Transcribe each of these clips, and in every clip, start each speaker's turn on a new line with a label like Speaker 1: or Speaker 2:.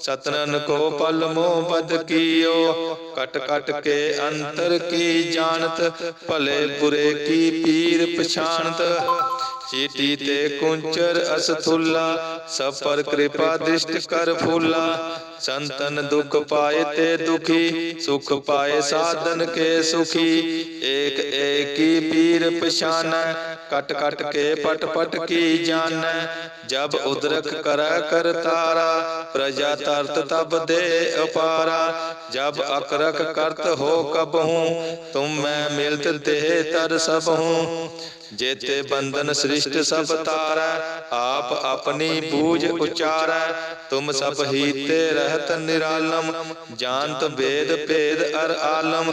Speaker 1: ਸਤਨਨ ਕੋ ਪਲ ਮੋਹ ਬਦ ਕੀਓ। ਕਟ ਕਟ ਕੇ ਅੰਤਰ ਕੀ ਜਾਣਤ, ਭਲੇ ਬੁਰੇ ਕੀ ਪੀਰ ਪਛਾਨਤ ਚੀਟੀ ਤੇ ਕੁੰਚਰ ਅਸਥੁੱਲਾ, ਸਭ ਪਰ ਕਿਰਪਾ ਦ੍ਰਿਸ਼ਟ ਕਰ ਫੂਲਾ। ਸੰਤਨ ਦੁਖ ਪਾਏ ਤੇ ਦੁਖੀ, ਸੁਖ ਪਾਏ ਸਾਧਨ ਕੇ ਸੁਖੀ। ਏਕ ਏਕੀ ਪੀਰ ਪਛਾਨੈ ਕਟ ਕਟ ਕੇ ਪਟ ਪਟ ਕੀ ਜਾਣੈ? ਜਬ ਉਦਰਕ ਕਰੈ ਕਰਤਾਰਾ ਪ੍ਰਜਾ ਤਰਤ ਤਬ ਦੇ ਅਪਾਰਾ। ਜਬ ਅਕਰਕ ਕਰਤ ਹੋ ਕਬਹੂ, ਤੁਮ ਮੈਂ ਮਿਲਤ ਤੇ ਤਰ ਸਭ ਜੇਤੇ ਬੰਧਨ ਸ੍ਰਿਸ਼ਟ ਸਭ ਤਾਰੈ, ਆਪ ਆਪਣੀ ਬੂਝ ਉਚਾਰੈ। ਤੁਮ ਸਭ ਹੀ ਤੇ ਰਹਿਤ ਨਿਰਾਲਮ, ਜਾਣਤ ਵੇਦ ਭੇਦ ਅਰ ਆਲਮ।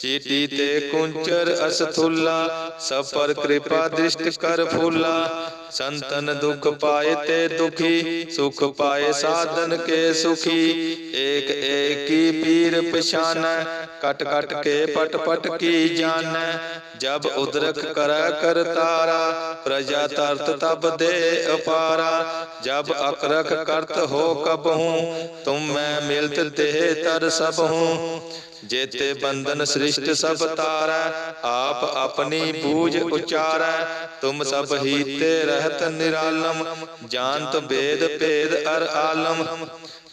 Speaker 1: ਚੀਟੀ ਤੇ ਕੁੰਚਰ ਅਸਥੁਲਾ ਸਭ ਪਰ ਕਿਰਪਾ ਦ੍ਰਿਸ਼ਟ ਕਰ ਫੂਲਾ। ਸੰਤਨ ਦੁਖ ਪਾਏ ਤੇ ਦੁਖੀ, ਸੁਖ ਪਾਏ ਸਾਧਨ ਕੇ ਸੁਖੀ। ਏਕ ਏਕੀ ਪੀਰ ਪਛਾਨੈ ਕਟ ਕਟ ਕੇ ਪਟ ਪਟ ਕੀ ਜਾਣੈ? ਜਬ ਉਦਰਕ ਕਰੈ ਕਰਤਾਰਾ ਪ੍ਰਜਾ ਤਰਤ ਤਬ ਦੇ ਅਪਾਰਾ। ਜਬ ਅਕਰਖ ਕਰਤ ਹੋ ਕਬਹੂ ਤੁਮ ਮੈਂ ਮਿਲਤ ਤੇ ਤਰ ਸਭ ਹੂੰ। ਜੇਤੇ ਬੰਧਨ ਸ੍ਰਿਸ਼ਟ ਸਭ ਤਾਰੈ, ਆਪ ਆਪਣੀ ਪੂਜ ਉਚਾਰੈ। ਤੁਮ ਸਭ ਹੀ ਤੇ ਰਹਿਤ ਨਿਰਾਲਮ, ਜਾਣਤ ਵੇਦ ਭੇਦ ਅਰ ਆਲਮ।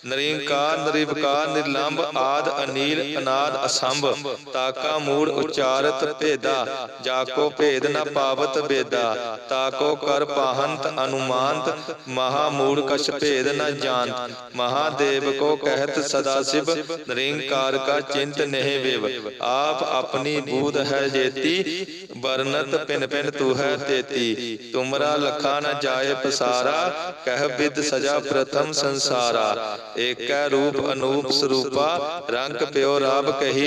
Speaker 1: ਨਿਰੰਕਾਰ ਨਿਰਵਕਾਰ ਨਿਰਲੰਭ ਆਦ ਅਨੀਲ ਅਨਾਦ ਸੰਭ, ਤਾਕਾ ਮੂੜ ਉਚਾਰਤ ਭੇਦਾ, ਜਾਕੋ ਭੇਦ ਨ ਪਾਵਤ ਬੇਦਾ, ਤਾਕੋ ਕਰ ਪਾਹੰਤ ਅਨੁਮਾਨਤ, ਮਹਾ ਮੂੜ ਕਛ ਭੇਦ ਨ ਜਾਣਤ, ਮਹਾਦੇਵ ਕੋ ਕਹਿਤ ਸਦਾ ਸਿਵ, ਨਿਰੰਕਾਰ ਕਾ ਚਿੰਤ ਨਹਿ ਵਿਵ, ਆਪ ਆਪਣੀ ਬੂਧ ਹੈ ਜੇਤੀ, ਵਰਨਤ ਪਿਨ ਪਿਨ ਤੂ ਹੈ ਤੇਤੀ, ਤੁਮਰਾ ਲਖਾ ਨ ਜਾਏ ਪਸਾਰਾ, ਕਹਿ ਵਿਦ ਸਜਾ ਪ੍ਰਥਮ ਸੰਸਾਰਾ, ਏਕੈ ਰੂਪ ਅਨੂਪ ਸਰੂਪਾ, ਰੰਗ ਪਿਓ ਰਾਬ ਕਹੀ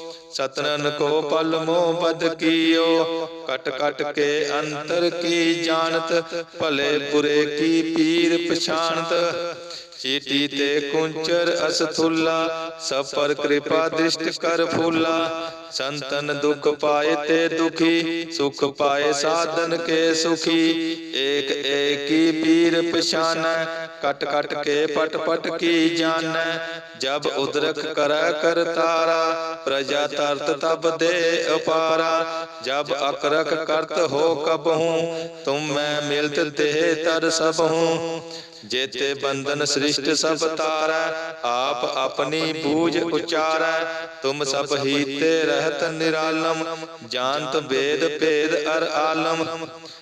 Speaker 1: ਸਤਨਨ ਕੋ ਪਲ ਮੋਹ ਬਦ ਕੀਓ। ਕਟ ਕਟ ਕੇ ਅੰਤਰ ਕੀ ਜਾਣਤ, ਭਲੇ ਬੁਰੇ ਕੀ ਪੀਰ ਪਛਾਨਤ ਚੀਟੀ ਤੇ ਕੁੰਚਰ ਅਸਥੁੱਲਾ ਸਭ ਪਰ ਕਿਰਪਾ ਦ੍ਰਿਸ਼ਟ ਕਰ ਫੂਲਾ। ਸੰਤਨ ਦੁਖ ਪਾਏ ਤੇ ਦੁਖੀ, ਸੁਖ ਪਾਏ ਸਾਧਨ ਕੇ ਸੁਖੀ। ਏਕ ਏਕੀ ਪੀਰ ਪਛਾਨੈ ਕਟ ਕਟ ਕੇ ਪਟ ਪਟ ਕੀ ਜਾਣੈ? ਜਬ ਉਦਰਕ ਕਰੈ ਕਰਤਾਰਾ ਪ੍ਰਜਾ ਤਰਤ ਤਬ ਦੇ ਅਪਾਰਾ। ਜਬ ਅਕਰਕ ਕਰਤ ਹੋ ਕਬਹੂ, ਤੁਮ ਮੈਂ ਮਿਲਤ ਤੇ ਤਰ ਸਭਹੂ। ਜੇਤੇ ਬੰਧਨ ਸ੍ਰਿਸ਼ਟ ਸਭ ਤਾਰੈ, ਆਪ ਆਪਣੀ ਬੂਝ ਉਚਾਰੈ। ਤੁਮ ਸਭ ਹੀ ਤੇ ਰਹਿਤ ਨਿਰਾਲਮ, ਜਾਣਤ ਵੇਦ ਭੇਦ ਅਰ ਆਲਮ।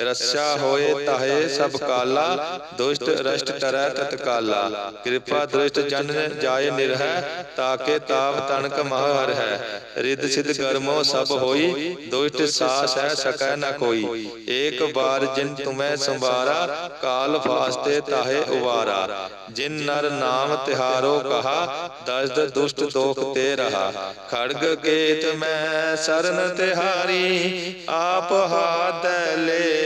Speaker 1: ਰਸਾ ਹੋਏ ਤਾਹੇ ਸਭ ਕਾਲਾ, ਦੁਸ਼ਟ ਰਸ਼ਟ ਤਰੈ ਤਤਕਾਲਾ ਕਿਰਪਾ ਦ੍ਰਿਸ਼ਟ ਜਨ ਜਾਏ ਨਿਰਹਿ, ਤਾਕੇ ਤਾਪ ਤਨਕ ਮਹ ਹਰ ਹੈ ਰਿਦ ਸਿਧ ਕਰਮੋ ਸਭ ਹੋਈ, ਦੁਸ਼ਟ ਸਾਸ ਹੈ ਸਕੈ ਨ ਕੋਈ। ਏਕ ਬਾਰ ਜਿਨ ਤੁਮੈ ਸੰਵਾਰਾ, ਕਾਲ ਫਾਸਤੇ ਤਾਹੇ ਉਵਾਰਾ। ਜਿਨ ਨਰ ਨਾਮ ਤਿਹਾਰੋ ਕਹਾ, ਦਸਦ ਦੁਸ਼ਟ ਦੋਖ ਤੇ ਰਹਾ। ਖੜਗ ਕੇਤ ਮੈਂ ਸਰਨ ਤਿਹਾਰੀ, ਆਪ ਹਾਦੈ ਲੈ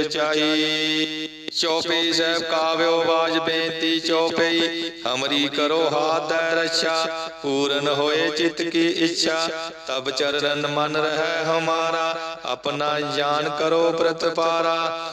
Speaker 1: ਬਚਾਈ। ਚੌਪਈ ਸਾਹਿਬ ਕਾਵਿਓ ਬਾਜ ਬੇਨਤੀ ਚੌਪਈ ਹਮਰੀ ਕਰੋ ਹਾਥ ਦੈ ਰੱਛਾ, ਪੂਰਨ ਹੋਏ ਚਿਤ ਕੀ ਇੱਛਾ। ਤਬ ਚਰਨ ਮਨ ਰਹਿ ਹਮਾਰਾ, ਆਪਣਾ ਜਾਨ ਕਰੋ ਪ੍ਰਤਪਾਰਾ।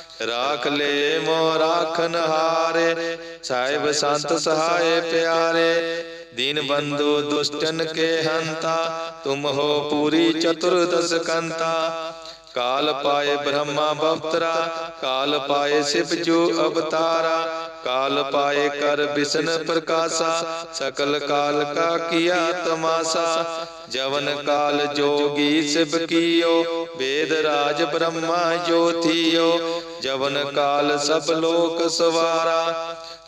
Speaker 1: ਰਾਖ ਲੈ ਮੋ ਰਾਖਨ ਹਾਰੇ ਸਾਹਿਬ ਸੰਤ ਸਹਾਏ ਪਿਆਰੇ, ਦੀਨ ਬੰਧੂ ਦੁਸ਼ਟਨ ਕੇ ਹੰਤਾ, ਤੁਮ ਹੋ ਪੂਰੀ ਚਤੁਰਦਸ ਕੰਤਾ। ਕਾਲ ਪਾਏ ਬ੍ਰਹਮਾ ਬਵਤਰਾ ਕਾਲ ਪਾਏ ਸਿਵ ਜੋ ਅਵਤਾਰਾ। ਕਾਲ ਪਾਏ ਕਰ ਬਿਸ਼ਨ ਪ੍ਰਕਾਸ਼ਾ ਸਕਲ ਕਾਲ ਕਾ ਕੀਆ ਤਮਾਸਾ ਜਵਨ ਕਾਲ ਜੋਗੀ ਸਿਵ ਕੀਓ ਵੇਦ ਰਾਜ ਬ੍ਰਹਮਾ ਜੋਤੀਓ ਜਵਨ ਕਾਲ ਸਭ ਲੋਕ ਸਵਾਰਾ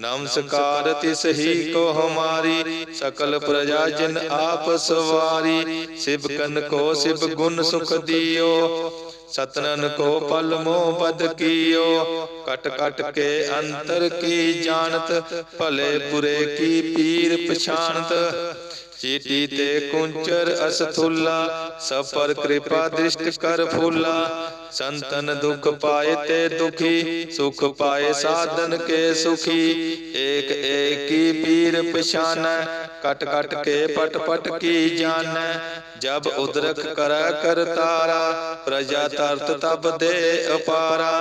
Speaker 1: ਨਮਸਕਾਰ ਤਿਸ ਹੀ ਕੋ ਹਮਾਰੀ, ਸਕਲ ਪ੍ਰਜਾ ਜਿਨ ਆਪ ਸਵਾਰੀ ਸਿਵ ਕਨ ਕੋ ਸਿਵ ਗੁਣ ਸੁਖ ਦਿਓ। ਸਤਨਨ ਕੋ ਪਲ ਮੋ ਬਦ ਕੀਓ। ਕਟ ਕਟ ਕੇ ਅੰਤਰ ਕੀ ਜਾਣਤ, ਭਲੇ ਬੁਰੇ ਕੀ ਪੀਰ ਪਛਾਨਤ ਚੀਟੀ ਤੇ ਕੁੰਚਰ ਅਸਥੁਲਾ, ਸਭ ਪਰ ਕਿਰਪਾ ਦ੍ਰਿਸ਼ਟ ਕਰ ਫੂਲਾ। ਸੰਤਨ ਦੁਖ ਪਾਏ ਤੇ ਦੁਖੀ, ਸੁਖ ਪਾਏ ਸਾਧਨ ਕੇ ਸੁਖੀ। ਏਕ ਏਕੀ ਪੀਰ ਪਛਾਨੈ, ਕਟ ਕਟ ਕੇ ਪਟ ਪਟ ਕੀ ਜਾਣੈ। ਜਬ ਉਦਰਕ ਕਰੈ ਕਰਤਾਰਾ ਪ੍ਰਜਾ ਤਰਤ ਤਬ ਦੇ ਅਪਾਰਾ।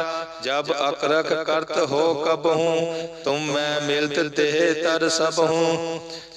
Speaker 1: ਜਬ ਅਕਰਖ ਕਰਤ ਹੋ ਕਬਹੂ, ਤੁਮ ਮੈਂ ਮਿਲਤ ਦੇਹ ਤਰ ਸਭ ਹੂੰ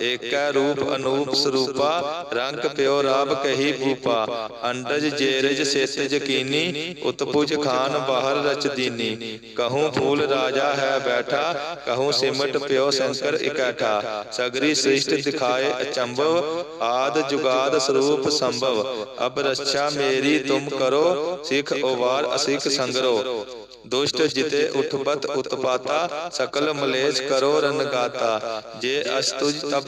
Speaker 1: ਏਕੈ ਰੂਪ ਅਨੂਪ ਸਰੂਪਾ, ਰੰਗ ਪਿਓ ਰਾਬ ਕਹੀ ਭੂਪਾ, ਅੰਡਜ ਜੇਰਜ ਸੇਤ ਜਕੀਨੀ ਉਤਪੁਜ ਖਾਨ ਬਾਹਰ ਰਚ ਕਹੂੰ ਫੂਲ ਰਾਜਾ ਹੈ ਬੈਠਾ, ਕਹੂੰ ਸਿਮਟ ਪਿਓ ਸ਼ੰਕਰ ਇਕੱਠਾ। ਸਗਰੀ ਸ੍ਰਿਸ਼ਟ ਦਿਖਾਏ ਅਚੰਭਵ, ਆਦ ਜੁਗਾਦ ਸਰੂਪ ਸੰਭਵ। ਅਬ ਰੱਛਾ ਮੇਰੀ ਤੁਮ ਕਰੋ, ਸਿਖ ਉਵਾਰ ਅਸਿਖ ਸੰਗਰੋ। ਦੁਸ਼ਟ ਜਿਤੇ ਉਠਪਤ ਉਤਪਾਤਾ, ਸਕਲ ਮਲੇਸ਼ ਕਰੋ ਰਨਗਾਤਾ ਜੇ ਅਸਤੁਜ ਤਬ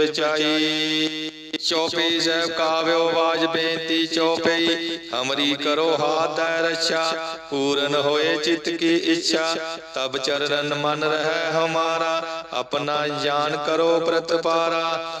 Speaker 1: ਬਚਾਈ ਚੌਪਈ ਸਾਹਿਬ ਕਾਵਿਓ ਬਾਜ ਬੇਨਤੀ ਚੌਪਈ। ਹਮਰੀ ਕਰੋ ਹਾਥ ਦੈ ਰੱਛਾ, ਪੂਰਨ ਹੋਏ ਚਿਤ ਕੀ ਇੱਛਾ। ਤਬ ਚਰਨ ਮਨ ਰਹਿ ਹਮਾਰਾ, ਆਪਣਾ ਜਾਨ ਕਰੋ ਪ੍ਰਤਪਾਰਾ।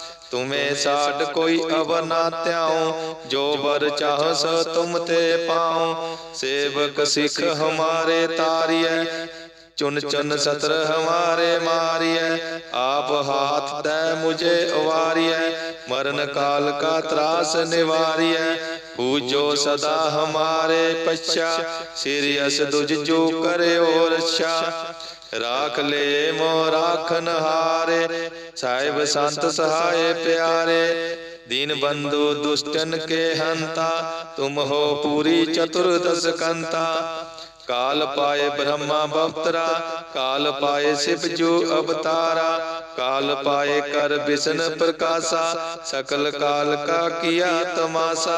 Speaker 1: ਤੁਮੇ ਸਾਡ ਕੋਈ ਅਵਰ ਨਾ ਧਿਆਉ ਜੋ ਵਰ ਚਾਹ ਸੋ ਤੁਮ ਤੇ ਪਾਉ। ਸੇਵਕ ਸਿੱਖ ਹਮਾਰੇ ਤਾਰੀਐ। ਚੁਨ ਚੁਨ ਸਤਰ ਹਮਾਰੇ ਮਾਰੀਐ। ਆਪ ਹਾਥ ਦੈ ਮੁਝੇ ਉਵਾਰੀਐ ਮਰਨ ਕਾਲ ਕਾ ਤਰਾਸ ਨਿਵਾਰੀਐ। ਪੂਜੋ ਸਦਾ ਹਮਾਰੇ ਪਛਾ ਸ੍ਰੀ ਅਸ ਦੁਜ ਜੋ ਕਰਿਓ ਰਛਾ ਰਾਖ ਲੈ ਮੋ ਰਾਖਨ ਹਾਰੇ ਸਾਹਿਬ ਸੰਤ ਸਹਾਏ ਪਿਆਰੇ ਦੀਨ ਬੰਧੂ ਦੁਸ਼ਟਨ ਕੇ ਹੰਤਾ ਤੁਮ ਹੋ ਪੂਰੀ ਚਤੁਰਦਸ ਕੰਤਾ ਕਾਲ ਪਾਏ ਬ੍ਰਹਮਾ ਬਵਤਰਾ ਕਾਲ ਪਾਏ ਸਿਵ ਜੋ ਅਵਤਾਰਾ ਕਾਲ ਪਾਏ ਕਰ ਬਿਸ਼ਨ ਪ੍ਰਕਾਸ਼ਾ ਸਕਲ ਕਾਲ ਕਾ ਕੀਆ ਤਮਾਸਾ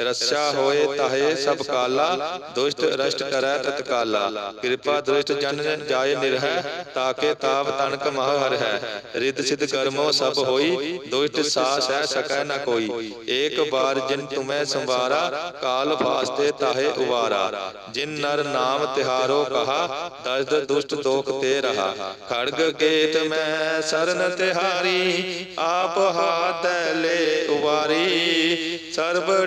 Speaker 1: ਰਸਾ ਹੋਏ ਤਾਹੇ ਸਭ ਕਾਲਾ, ਦੁਸ਼ਟ ਰਸ਼ਟ ਕਰੈ ਤਤਕਾਲਾ ਕਿਰਪਾ ਦ੍ਰਿਸ਼ਟ ਜਨ ਜਾਏ ਨਿਰਹਿ, ਤਾਕੇ ਤਾਪ ਤਨਕ ਮਹ ਹਰ ਹੈ। ਰਿੱਧ ਸਿਧ ਕਰਮੋ ਸਭ ਹੋਈ, ਦੁਸ਼ਟ ਸਾ ਸਹਿ ਸਕੈ ਨ ਕੋਈ। ਏਕ ਬਾਰ ਜਿਨ ਤੁਮੈ ਸੰਵਾਰਾ, ਕਾਲ ਫਾਸਤੇ ਤਾਹੇ ਉਵਾਰਾ। ਜਿਨ ਨਰ ਨਾਮ ਤਿਹਾਰੋ ਕਹਾ, ਦਸਦ ਦੁਸ਼ਟ ਦੋਖ ਤੇ ਰਹਾ। ਖੜਗ ਕੇਤ ਮੈਂ ਸਰਨ ਤਿਹਾਰੀ, ਆਪ ਹਾਥੈ ਲੈ ਉਵਾਰੀ। ਸਰਬ